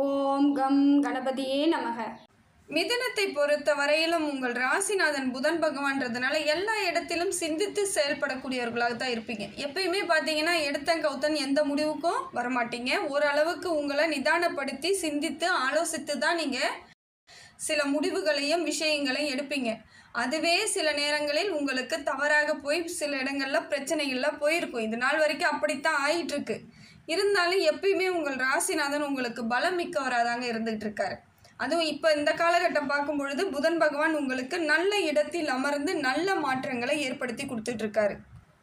ஓம் come கணபதியே நமக. மிதனத்தை பொறுத்த வரையிலும் உங்கள் ராசிநாதன் புதன் பகவான்றதுனால எல்லா இடத்திலும் சிந்தித்து செயல்படக்கூடியவர்களாக தான் இருப்பீங்க. எப்பயுமே பார்த்தீங்கன்னா எடுத்தன் கௌத்தன் எந்த முடிவுக்கும் வரமாட்டீங்க. ஓரளவுக்கு உங்களை நிதானப்படுத்தி சிந்தித்து ஆலோசித்து தான் நீங்கள் சில முடிவுகளையும் விஷயங்களையும் எடுப்பீங்க. அதுவே சில நேரங்களில் உங்களுக்கு தவறாக போய் சில இடங்களில் பிரச்சனைகள்லாம் போயிருக்கும். இது நாள் வரைக்கும் அப்படித்தான் ஆயிட்டுருக்கு. இருந்தாலும் எப்பயுமே உங்கள் ராசிநாதன் உங்களுக்கு பலம் மிக்கவராக இருந்துகிட்டு இருக்காரு அதுவும் இப்போ இந்த காலகட்டம் பார்க்கும் பொழுது புதன் பகவான் உங்களுக்கு நல்ல இடத்தில் அமர்ந்து நல்ல மாற்றங்களை ஏற்படுத்தி கொடுத்துட்டு இருக்காரு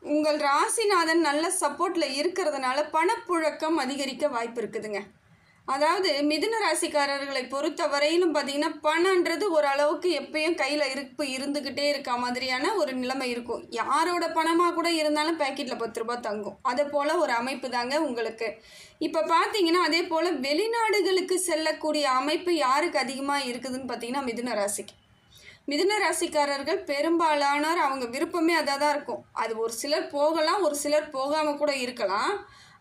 உங்கள் ராசிநாதன் நல்ல சப்போர்ட்டில் இருக்கிறதுனால பணப்புழக்கம் அதிகரிக்க வாய்ப்பு இருக்குதுங்க. அதாவது மிதுன ராசிக்காரர்களை பொறுத்த வரையிலும் பார்த்தீங்கன்னா பணன்றது ஓரளவுக்கு எப்பயும் கையில் இருப்பு இருந்துக்கிட்டே இருக்க மாதிரியான ஒரு நிலைமை இருக்கும். யாரோட பணமாக கூட இருந்தாலும் பேக்கெட்டில் பத்து ரூபாய் தங்கும். அதே போல் ஒரு அமைப்பு தாங்க உங்களுக்கு. இப்போ பார்த்தீங்கன்னா அதே போல் வெளிநாடுகளுக்கு செல்லக்கூடிய அமைப்பு யாருக்கு அதிகமாக இருக்குதுன்னு பார்த்தீங்கன்னா மிதுன ராசிக்கு. மிதுன ராசிக்காரர்கள் பெரும்பாலானோர் அவங்க விருப்பமே அதாக தான் இருக்கும். அது ஒரு சிலர் போகலாம் ஒரு சிலர் போகாமல் கூட இருக்கலாம்.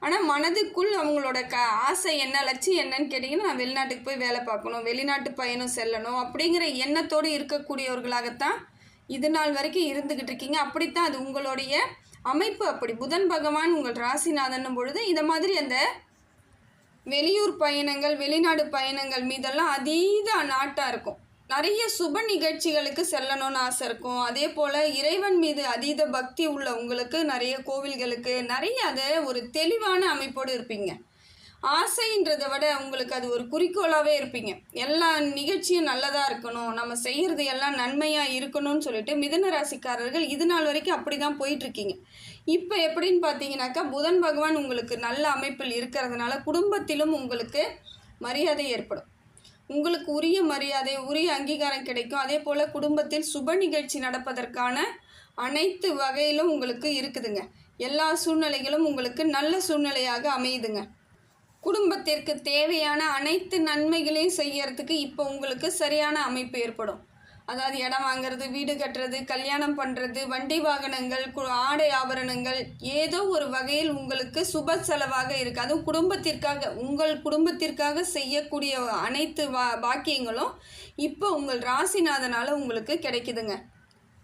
ஆனால் மனதுக்குள் அவங்களோட க ஆசை என்ன லட்சியம் என்னன்னு கேட்டிங்கன்னா நான் வெளிநாட்டுக்கு போய் வேலை பார்க்கணும் வெளிநாட்டு பயணம் செல்லணும் அப்படிங்கிற எண்ணத்தோடு இருக்கக்கூடியவர்களாகத்தான் இது நாள் வரைக்கும் இருந்துக்கிட்டு இருக்கீங்க. அப்படித்தான் அது உங்களுடைய அமைப்பு. அப்படி புதன் பகவான் உங்கள் ராசிநாதன் பொழுது இந்த மாதிரி அந்த வெளியூர் பயணங்கள் வெளிநாடு பயணங்கள் மீதெல்லாம் அதீத நாட்டாக இருக்கும். நிறைய சுப நிகழ்ச்சிகளுக்கு செல்லணும்னு ஆசை இருக்கும். அதே போல் இறைவன் மீது அதீத பக்தி உள்ள உங்களுக்கு நிறைய கோவில்களுக்கு நிறைய அதை ஒரு தெளிவான அமைப்போடு இருப்பீங்க. ஆசைன்றதை விட உங்களுக்கு அது ஒரு குறிக்கோளாகவே இருப்பீங்க. எல்லா நிகழ்ச்சியும் நல்லதாக இருக்கணும். நம்ம செய்கிறது எல்லாம் நன்மையாக இருக்கணும்னு சொல்லிட்டு மிதுன ராசிக்காரர்கள் இது நாள் வரைக்கும் அப்படி தான் போயிட்டுருக்கீங்க இப்போ எப்படின்னு பார்த்தீங்கன்னாக்கா புதன் பகவான் உங்களுக்கு நல்ல அமைப்பில் இருக்கிறதுனால குடும்பத்திலும் உங்களுக்கு மரியாதை ஏற்படும். உங்களுக்கு உரிய மரியாதை உரிய அங்கீகாரம் கிடைக்கும். அதே போல் குடும்பத்தில் சுப நிகழ்ச்சி நடப்பதற்கான அனைத்து வகையிலும் உங்களுக்கு இருக்குதுங்க. எல்லா சூழ்நிலைகளும் உங்களுக்கு நல்ல சூழ்நிலையாக அமையுதுங்க. குடும்பத்திற்கு தேவையான அனைத்து நன்மைகளையும் செய்யறதுக்கு இப்போ உங்களுக்கு சரியான அமைப்பு ஏற்படும். அதாவது இடம் வாங்குறது வீடு கட்டுறது கல்யாணம் பண்ணுறது வண்டி வாகனங்கள் கு- ஆடை ஆபரணங்கள் ஏதோ ஒரு வகையில் உங்களுக்கு சுப செலவாக இருக்குது அதுவும் குடும்பத்திற்காக உங்கள் குடும்பத்திற்காக செய்யக்கூடிய அனைத்து வா பாக்கியங்களும் இப்போ உங்கள் ராசிநாதனால் உங்களுக்கு கிடைக்குதுங்க.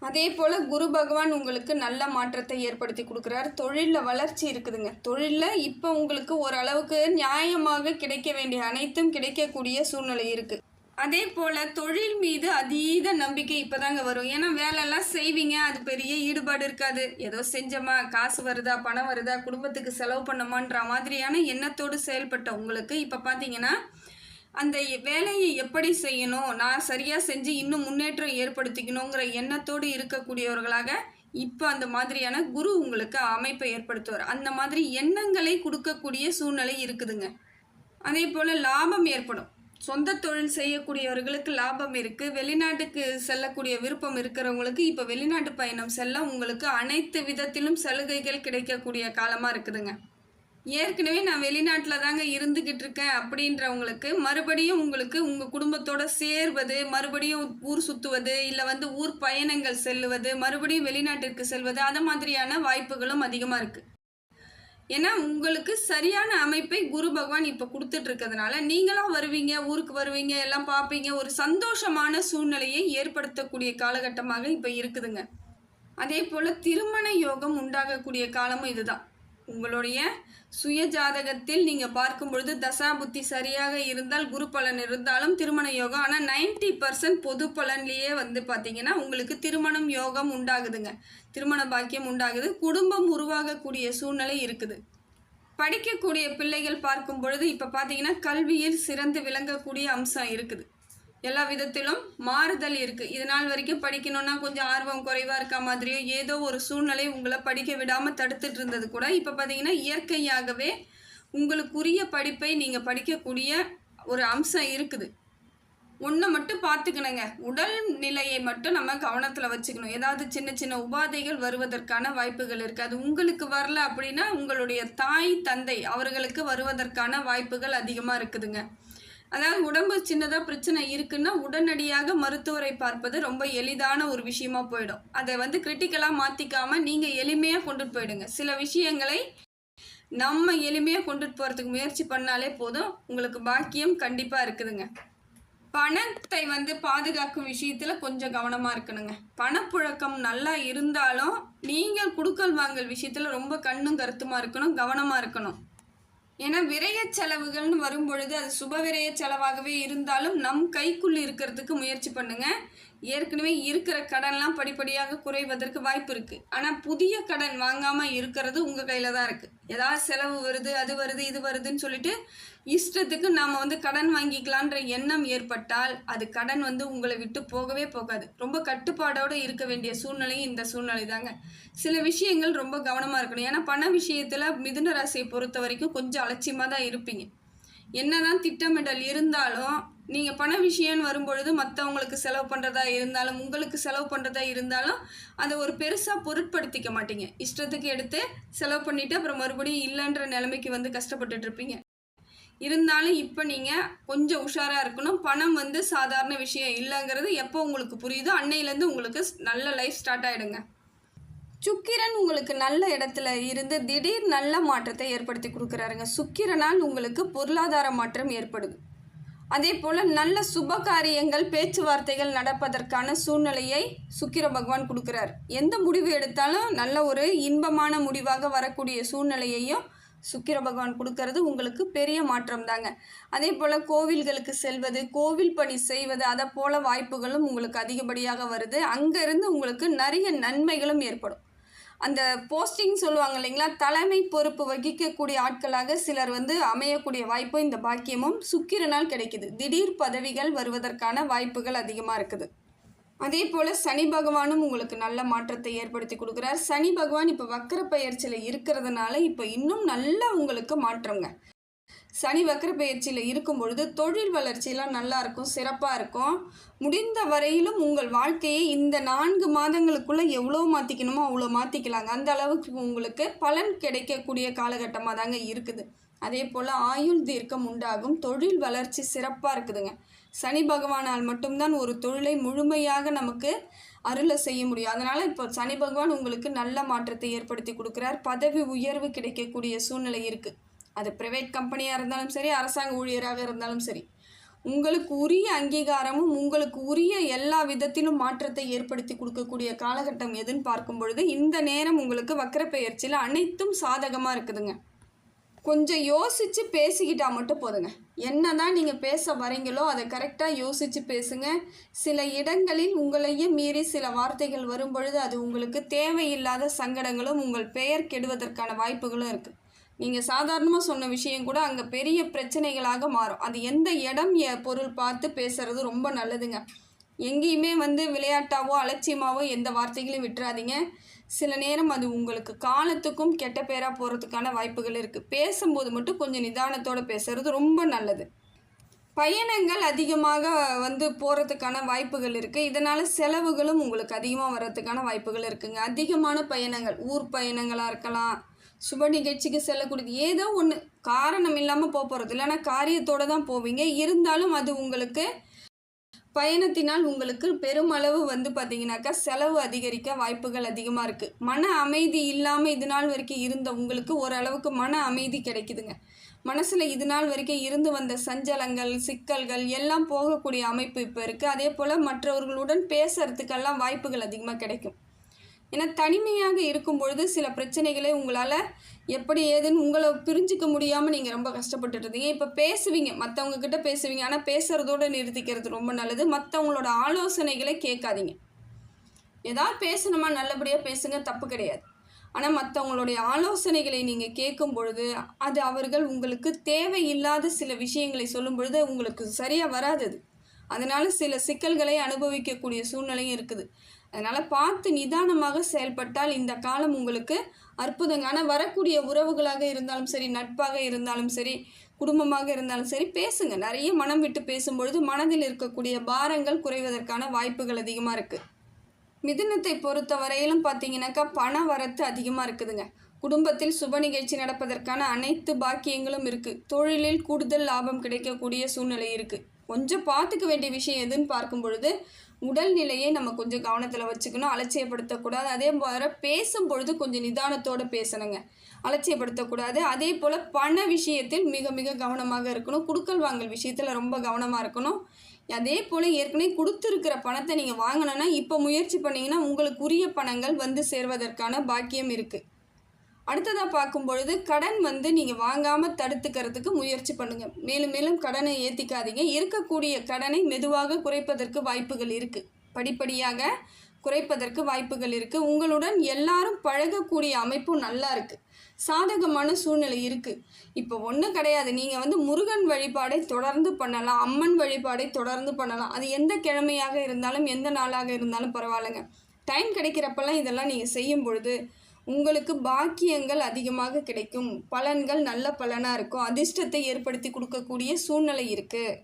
அதே போல் குரு பகவான் உங்களுக்கு நல்ல மாற்றத்தை ஏற்படுத்தி கொடுக்குறாரு. தொழிலில் வளர்ச்சி இருக்குதுங்க. தொழிலில் இப்போ உங்களுக்கு ஓரளவுக்கு நியாயமாக கிடைக்க வேண்டிய அனைத்தும் கிடைக்கக்கூடிய சூழ்நிலை இருக்குது அதே போல் தொழில் மீது அதீத நம்பிக்கை இப்போதாங்க வரும். ஏன்னா வேலையெல்லாம் செய்வீங்க அது பெரிய ஈடுபாடு இருக்காது. ஏதோ செஞ்சோமா காசு வருதா பணம் வருதா குடும்பத்துக்கு செலவு பண்ணமான்ற மாதிரியான எண்ணத்தோடு செயல்பட்ட உங்களுக்கு இப்போ பார்த்தீங்கன்னா அந்த வேலையை எப்படி செய்யணும் நான் சரியாக செஞ்சு இன்னும் முன்னேற்றம் ஏற்படுத்திக்கணுங்கிற எண்ணத்தோடு இருக்கக்கூடியவர்களாக இப்போ அந்த மாதிரியான குரு உங்களுக்கு அமைப்பை ஏற்படுத்துவார். அந்த மாதிரி எண்ணங்களை கொடுக்கக்கூடிய சூழ்நிலை இருக்குதுங்க. அதே போல் லாபம் ஏற்படும். சொந்த தொழில் செய்யக்கூடியவர்களுக்கு லாபம் இருக்குது வெளிநாட்டுக்கு செல்லக்கூடிய விருப்பம் இருக்கிறவங்களுக்கு இப்போ வெளிநாட்டு பயணம் செல்ல உங்களுக்கு அனைத்து விதத்திலும் சலுகைகள் கிடைக்கக்கூடிய காலமாக இருக்குதுங்க. ஏற்கனவே நான் வெளிநாட்டில் தாங்க இருந்துக்கிட்டு இருக்கேன் அப்படின்றவங்களுக்கு மறுபடியும் உங்களுக்கு உங்கள் குடும்பத்தோட சேர்வது மறுபடியும் ஊர் சுற்றுவது இல்லை வந்து ஊர் பயணங்கள் செல்லுவது மறுபடியும் வெளிநாட்டிற்கு செல்வது அது மாதிரியான வாய்ப்புகளும் அதிகமாக இருக்குது ஏன்னா உங்களுக்கு சரியான அமைப்பை குரு பகவான் இப்போ கொடுத்துட்டு இருக்கிறதுனால நீங்களாம் வருவீங்க ஊருக்கு வருவீங்க எல்லாம் பார்ப்பீங்க ஒரு சந்தோஷமான சூழ்நிலையை ஏற்படுத்தக்கூடிய காலகட்டமாக இப்போ இருக்குதுங்க. அதே போல் திருமண யோகம் உண்டாகக்கூடிய காலமும் இதுதான். உங்களுடைய சுய ஜாதகத்தில் நீங்கள் பார்க்கும் பொழுது தசா புத்தி சரியாக இருந்தால் குரு பலன் இருந்தாலும் திருமண யோகம். ஆனால் நைன்டி பர்சன்ட் பொது பலன்லேயே வந்து பார்த்தீங்கன்னா உங்களுக்கு திருமணம் யோகம் உண்டாகுதுங்க. திருமண பாக்கியம் உண்டாகுது. குடும்பம் உருவாகக்கூடிய சூழ்நிலை இருக்குது. படிக்கக்கூடிய பிள்ளைகள் பார்க்கும் பொழுது இப்போ பார்த்தீங்கன்னா கல்வியில் சிறந்து விளங்கக்கூடிய அம்சம் இருக்குது. எல்லா விதத்திலும் மாறுதல் இருக்குது இது நாள் வரைக்கும் படிக்கணும்னா கொஞ்சம் ஆர்வம் குறைவாக இருக்க மாதிரியோ ஏதோ ஒரு சூழ்நிலை உங்களை படிக்க விடாமல் தடுத்துட்டு இருந்தது கூட இப்போ பார்த்தீங்கன்னா இயற்கையாகவே உங்களுக்குரிய படிப்பை நீங்கள் படிக்கக்கூடிய ஒரு அம்சம் இருக்குது. ஒன்றை மட்டும் பார்த்துக்கணுங்க. உடல் நிலையை மட்டும் நம்ம கவனத்தில் வச்சுக்கணும். ஏதாவது சின்ன சின்ன உபாதைகள் வருவதற்கான வாய்ப்புகள் இருக்குது அது உங்களுக்கு வரல அப்படின்னா உங்களுடைய தாய் தந்தை அவர்களுக்கு வருவதற்கான வாய்ப்புகள் அதிகமாக இருக்குதுங்க. அதாவது உடம்பு சின்னதாக பிரச்சனை இருக்குன்னா உடனடியாக மருத்துவரை பார்ப்பது ரொம்ப எளிதான ஒரு விஷயமா போயிடும். அதை வந்து கிரிட்டிக்கலாக மாற்றிக்காம நீங்கள் எளிமையாக கொண்டுட்டு போயிடுங்க. சில விஷயங்களை நம்ம எளிமையாக கொண்டுட்டு போகிறதுக்கு முயற்சி பண்ணாலே போதும். உங்களுக்கு பாக்கியம் கண்டிப்பாக இருக்குதுங்க. பணத்தை வந்து பாதுகாக்கும் விஷயத்தில் கொஞ்சம் கவனமாக இருக்கணுங்க. பணப்புழக்கம் நல்லா இருந்தாலும் நீங்கள் குடுக்கல் வாங்கல் விஷயத்தில் ரொம்ப கண்ணும் கருத்துமாக இருக்கணும் கவனமாக இருக்கணும். ஏன்னா விரைய செலவுகள்னு வரும்பொழுது அது சுப விரய செலவாகவே இருந்தாலும் நம் கைக்குள் இருக்கிறதுக்கு முயற்சி பண்ணுங்க. ஏற்கனவே இருக்கிற கடன்லாம் படிப்படியாக குறைவதற்கு வாய்ப்பு இருக்கு ஆனால் புதிய கடன் வாங்காம இருக்கிறது உங்க கையில தான் இருக்கு. ஏதாவது செலவு வருது அது வருது இது வருதுன்னு சொல்லிட்டு இஷ்டத்துக்கு நாம வந்து கடன் வாங்கிக்கலான்ற எண்ணம் ஏற்பட்டால் அது கடன் வந்து உங்களை விட்டு போகவே போகாது. ரொம்ப கட்டுப்பாடோடு இருக்க வேண்டிய சூழ்நிலையும் இந்த சூழ்நிலை தாங்க. சில விஷயங்கள் ரொம்ப கவனமாக இருக்கணும். ஏன்னா பண விஷயத்தில் மிதுன ராசியை பொறுத்த வரைக்கும் கொஞ்சம் அலட்சியமாக தான் இருப்பீங்க. என்னதான் திட்டமிடல் இருந்தாலும் நீங்க பண விஷயம்னு வரும்பொழுது மற்றவங்களுக்கு செலவு பண்றதா இருந்தாலும் உங்களுக்கு செலவு பண்றதா இருந்தாலும் அதை ஒரு பெருசா பொருட்படுத்திக்க மாட்டீங்க. இஷ்டத்துக்கு எடுத்து செலவு பண்ணிட்டு அப்புறம் மறுபடியும் இல்லைன்ற நிலைமைக்கு வந்து கஷ்டப்பட்டுட்டு இருப்பீங்க. இருந்தாலும் இப்போ நீங்கள் கொஞ்சம் உஷாராக இருக்கணும். பணம் வந்து சாதாரண விஷயம் இல்லைங்கிறது எப்போ உங்களுக்கு புரியுதோ அன்னையிலேருந்து உங்களுக்கு நல்ல லைஃப் ஸ்டார்ட் ஆகிடுங்க சுக்கிரன் உங்களுக்கு நல்ல இடத்துல இருந்து திடீர் நல்ல மாற்றத்தை ஏற்படுத்தி கொடுக்குறாருங்க. சுக்கிரனால் உங்களுக்கு பொருளாதார மாற்றம் ஏற்படுது. அதே போல் நல்ல சுப காரியங்கள் பேச்சுவார்த்தைகள் நடப்பதற்கான சூழ்நிலையை சுக்கிர பகவான் கொடுக்குறார். எந்த முடிவு எடுத்தாலும் நல்ல ஒரு இன்பமான முடிவாக வரக்கூடிய சூழ்நிலையையும் சுக்கிர பகவான் கொடுக்கறது. உங்களுக்கு பெரிய மாற்றம் தாங்க. அதே போல் கோவில்களுக்கு செல்வது கோவில் பணி செய்வது அதை போல வாய்ப்புகளும் உங்களுக்கு அதிகப்படியாக வருது. அங்கேருந்து உங்களுக்கு நிறைய நன்மைகளும் ஏற்படும். அந்த போஸ்டிங் சொல்லுவாங்க இல்லைங்களா? தலைமை பொறுப்பு வகிக்கக்கூடிய ஆட்களாக சிலர் வந்து அமையக்கூடிய வாய்ப்பும் இந்த பாக்கியமும் சுக்கிரனால் கிடைக்குது. திடீர் பதவிகள் வருவதற்கான வாய்ப்புகள் அதிகமாக இருக்குது. அதே போல் சனி பகவானும் உங்களுக்கு நல்ல மாற்றத்தை ஏற்படுத்தி கொடுக்குறார். சனி பகவான் இப்போ வக்கர பயிற்சியில் இருக்கிறதுனால இப்போ இன்னும் நல்ல உங்களுக்கு மாற்றங்க. சனி வக்கர பயிற்சியில் இருக்கும் பொழுது தொழில் வளர்ச்சியெல்லாம் நல்லா இருக்கும் சிறப்பாக இருக்கும். முடிந்த வரையிலும் உங்கள் வாழ்க்கையை இந்த நான்கு மாதங்களுக்குள்ளே எவ்வளோ மாற்றிக்கணுமோ அவ்வளோ மாற்றிக்கலாங்க அந்த அளவுக்கு உங்களுக்கு பலன் கிடைக்கக்கூடிய காலகட்டமாக தாங்க இருக்குது. அதே போல் ஆயுள் தீர்க்கம் உண்டாகும் தொழில் வளர்ச்சி சிறப்பாக இருக்குதுங்க. சனி பகவானால் மட்டும்தான் ஒரு தொழிலை முழுமையாக நமக்கு அருளை செய்ய முடியும். அதனால் இப்போ சனி பகவான் உங்களுக்கு நல்ல மாற்றத்தை ஏற்படுத்தி கொடுக்குறார். பதவி உயர்வு கிடைக்கக்கூடிய சூழ்நிலை இருக்குது அது ப்ரைவேட் கம்பெனியாக இருந்தாலும் சரி அரசாங்க ஊழியராக இருந்தாலும் சரி உங்களுக்கு உரிய அங்கீகாரமும் உங்களுக்கு உரிய எல்லா விதத்திலும் மாற்றத்தை ஏற்படுத்தி கொடுக்கக்கூடிய காலகட்டம் எதுன்னு பார்க்கும் பொழுது இந்த நேரம் உங்களுக்கு வக்கரப்பெயர்ச்சியில் அனைத்தும் சாதகமாக இருக்குதுங்க. கொஞ்சம் யோசித்து பேசிக்கிட்டால் மட்டும் போதுங்க. என்ன தான் நீங்கள் பேச வரீங்களோ அதை கரெக்டாக யோசித்து பேசுங்க. சில இடங்களில் உங்களையே மீறி சில வார்த்தைகள் வரும் பொழுது அது உங்களுக்கு தேவையில்லாத சங்கடங்களும் உங்கள் பெயர் கெடுவதற்கான வாய்ப்புகளும் இருக்குது நீங்கள் சாதாரணமாக சொன்ன விஷயம் கூட அங்கே பெரிய பிரச்சனைகளாக மாறும். அது எந்த இடம் எ- பொருள் பார்த்து பேசுறது ரொம்ப நல்லதுங்க. எங்கேயுமே வந்து விளையாட்டாவோ அலட்சியமாவோ எந்த வார்த்தைகளையும் விட்டுறாதீங்க. சில நேரம் அது உங்களுக்கு காலத்துக்கும் கெட்ட பேராக போகிறதுக்கான வாய்ப்புகள் இருக்குது பேசும்போது மட்டும் கொஞ்சம் நிதானத்தோடு பேசுறது ரொம்ப நல்லது. பயணங்கள் அதிகமாக வந்து போகிறதுக்கான வாய்ப்புகள் இருக்குது இதனால் செலவுகளும் உங்களுக்கு அதிகமாக வர்றதுக்கான வாய்ப்புகள் இருக்குங்க. அதிகமான பயணங்கள் ஊர் பயணங்களாக இருக்கலாம் சுப நிகழ்ச்சிக்கு செல்லக்கூடியது. ஏதோ ஒன்று காரணம் இல்லாமல் போக போகிறது இல்லைன்னா காரியத்தோடு தான் போவீங்க. இருந்தாலும் அது உங்களுக்கு பயணத்தினால் உங்களுக்கு பெருமளவு வந்து பார்த்தீங்கன்னாக்கா செலவு அதிகரிக்க வாய்ப்புகள் அதிகமாக இருக்குது மன அமைதி இல்லாமல் இது நாள் வரைக்கும் இருந்த உங்களுக்கு ஓரளவுக்கு மன அமைதி கிடைக்குதுங்க. மனசில் இது நாள் வரைக்கும் இருந்து வந்த சஞ்சலங்கள் சிக்கல்கள் எல்லாம் போகக்கூடிய அமைப்பு இப்போ இருக்குது அதே போல் மற்றவர்களுடன் பேசுறதுக்கெல்லாம் வாய்ப்புகள் அதிகமாக கிடைக்கும். ஏன்னா தனிமையாக இருக்கும் பொழுது சில பிரச்சனைகளை உங்களால் எப்படி ஏதுன்னு உங்களை பிரிஞ்சுக்க முடியாமல் நீங்கள் ரொம்ப கஷ்டப்பட்டுட்டு இருந்தீங்க. இப்போ பேசுவீங்க. மற்றவங்க கிட்ட பேசுவீங்க. ஆனால் பேசுகிறதோட நிறுத்திக்கிறது ரொம்ப நல்லது. மற்றவங்களோட ஆலோசனைகளை கேட்காதீங்க. ஏதாவது பேசணுமா? நல்லபடியாக பேசுங்க. தப்பு கிடையாது. ஆனால் மற்றவங்களுடைய ஆலோசனைகளை நீங்கள் கேட்கும் பொழுது அது அவர்கள் உங்களுக்கு தேவையில்லாத சில விஷயங்களை சொல்லும் பொழுது உங்களுக்கு சரியாக வராது அது அதனால் சில சிக்கல்களை அனுபவிக்கக்கூடிய சூழ்நிலையும் இருக்குது. அதனால் பார்த்து நிதானமாக செயல்பட்டால் இந்த காலம் உங்களுக்கு அற்புதங்க ஆனால் வரக்கூடிய உறவுகளாக இருந்தாலும் சரி நட்பாக இருந்தாலும் சரி குடும்பமாக இருந்தாலும் சரி பேசுங்க. நிறைய மனம் விட்டு பேசும்பொழுது மனதில் இருக்கக்கூடிய பாரங்கள் குறைவதற்கான வாய்ப்புகள் அதிகமாக இருக்குது மிதுனத்தை பொறுத்த வரையிலும் பார்த்தீங்கன்னாக்கா பண வரத்து அதிகமாக இருக்குதுங்க. குடும்பத்தில் சுப நிகழ்ச்சி நடப்பதற்கான அனைத்து பாக்கியங்களும் இருக்குது தொழிலில் கூடுதல் லாபம் கிடைக்கக்கூடிய சூழ்நிலை இருக்குது கொஞ்சம் பார்த்துக்க வேண்டிய விஷயம் எதுன்னு பார்க்கும் பொழுது உடல்நிலையை நம்ம கொஞ்சம் கவனத்தில் வச்சுக்கணும். அலட்சியப்படுத்தக்கூடாது. அதே போல பேசும் பொழுது கொஞ்சம் நிதானத்தோடு பேசணுங்க. அலட்சியப்படுத்தக்கூடாது. அதே போல் பண விஷயத்தில் மிக மிக கவனமாக இருக்கணும். குடுக்கல் வாங்கல் விஷயத்தில் ரொம்ப கவனமாக இருக்கணும். அதே போல் ஏற்கனவே கொடுத்துருக்கிற பணத்தை நீங்கள் வாங்கினோன்னா இப்போ முயற்சி பண்ணிங்கன்னா உங்களுக்கு உரிய பணங்கள் வந்து சேர்வதற்கான பாக்கியம் இருக்குது அடுத்ததாக பார்க்கும் பொழுது கடன் வந்து நீங்கள் வாங்காமல் தடுத்துக்கிறதுக்கு முயற்சி பண்ணுங்கள் மேலும் மேலும் கடனை ஏற்றிக்காதீங்க இருக்கக்கூடிய கடனை மெதுவாக குறைப்பதற்கு வாய்ப்புகள் இருக்குது படிப்படியாக குறைப்பதற்கு வாய்ப்புகள் இருக்குது உங்களுடன் எல்லாரும் பழகக்கூடிய அமைப்பும் நல்லா இருக்குது சாதகமான சூழ்நிலை இருக்குது இப்போ ஒன்றும் கிடையாது. நீங்கள் வந்து முருகன் வழிபாடை தொடர்ந்து பண்ணலாம். அம்மன் வழிபாடை தொடர்ந்து பண்ணலாம். அது எந்த கிழமையாக இருந்தாலும் எந்த நாளாக இருந்தாலும் பரவாயில்லைங்க. டைம் கிடைக்கிறப்பெல்லாம் இதெல்லாம் நீங்கள் செய்யும் பொழுது உங்களுக்கு பாக்கியங்கள் அதிகமாக கிடைக்கும். பலன்கள் நல்ல பலனாக இருக்கும். அதிர்ஷ்டத்தை ஏற்படுத்தி கொடுக்கக்கூடிய சூழ்நிலை இருக்குது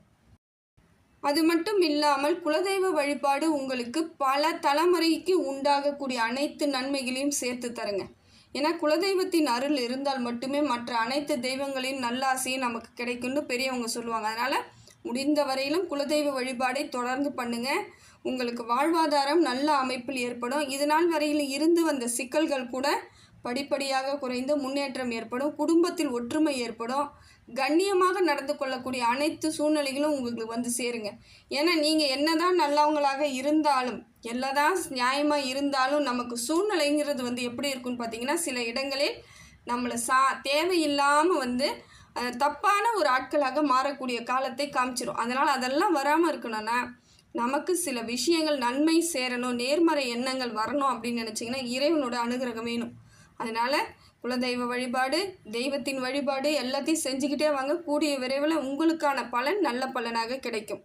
அது மட்டும் இல்லாமல் குலதெய்வ வழிபாடு உங்களுக்கு பல தலைமுறைக்கு உண்டாகக்கூடிய அனைத்து நன்மைகளையும் சேர்த்து தருங்க. ஏன்னா குலதெய்வத்தின் அருள் இருந்தால் மட்டுமே மற்ற அனைத்து தெய்வங்களின் நல்லாசையும் நமக்கு கிடைக்கும்னு பெரியவங்க சொல்லுவாங்க. அதனால் முடிந்த வரையிலும் குலதெய்வ வழிபாடை தொடர்ந்து பண்ணுங்க. உங்களுக்கு வாழ்வாதாரம் நல்ல அமைப்பில் ஏற்படும். இதனால் வரையில் இருந்து வந்த சிக்கல்கள் கூட படிப்படியாக குறைந்து முன்னேற்றம் ஏற்படும். குடும்பத்தில் ஒற்றுமை ஏற்படும். கண்ணியமாக நடந்து கொள்ளக்கூடிய அனைத்து சூழ்நிலைகளும் உங்களுக்கு வந்து சேருங்க. ஏன்னா நீங்கள் என்னதான் நல்லவங்களாக இருந்தாலும் எல்லாதான் நியாயமாக இருந்தாலும் நமக்கு சூழ்நிலைங்கிறது வந்து எப்படி இருக்குன்னு பார்த்தீங்கன்னா சில இடங்களில் நம்மளை சா தேவையில்லாமல் வந்து தப்பான ஒரு ஆட்களாக மாறக்கூடிய காலத்தை காமிச்சிடும் அதனால் அதெல்லாம் வராமல் இருக்கணும்னா நமக்கு சில விஷயங்கள் நன்மை சேரணும் நேர்மறை எண்ணங்கள் வரணும் அப்படின்னு நினச்சிங்கன்னா இறைவனோட அனுகிரகம் வேணும். அதனால் குலதெய்வ வழிபாடு தெய்வத்தின் வழிபாடு எல்லாத்தையும் செஞ்சுக்கிட்டே வாங்க. கூடிய விரைவில் உங்களுக்கான பலன் நல்ல பலனாக கிடைக்கும்.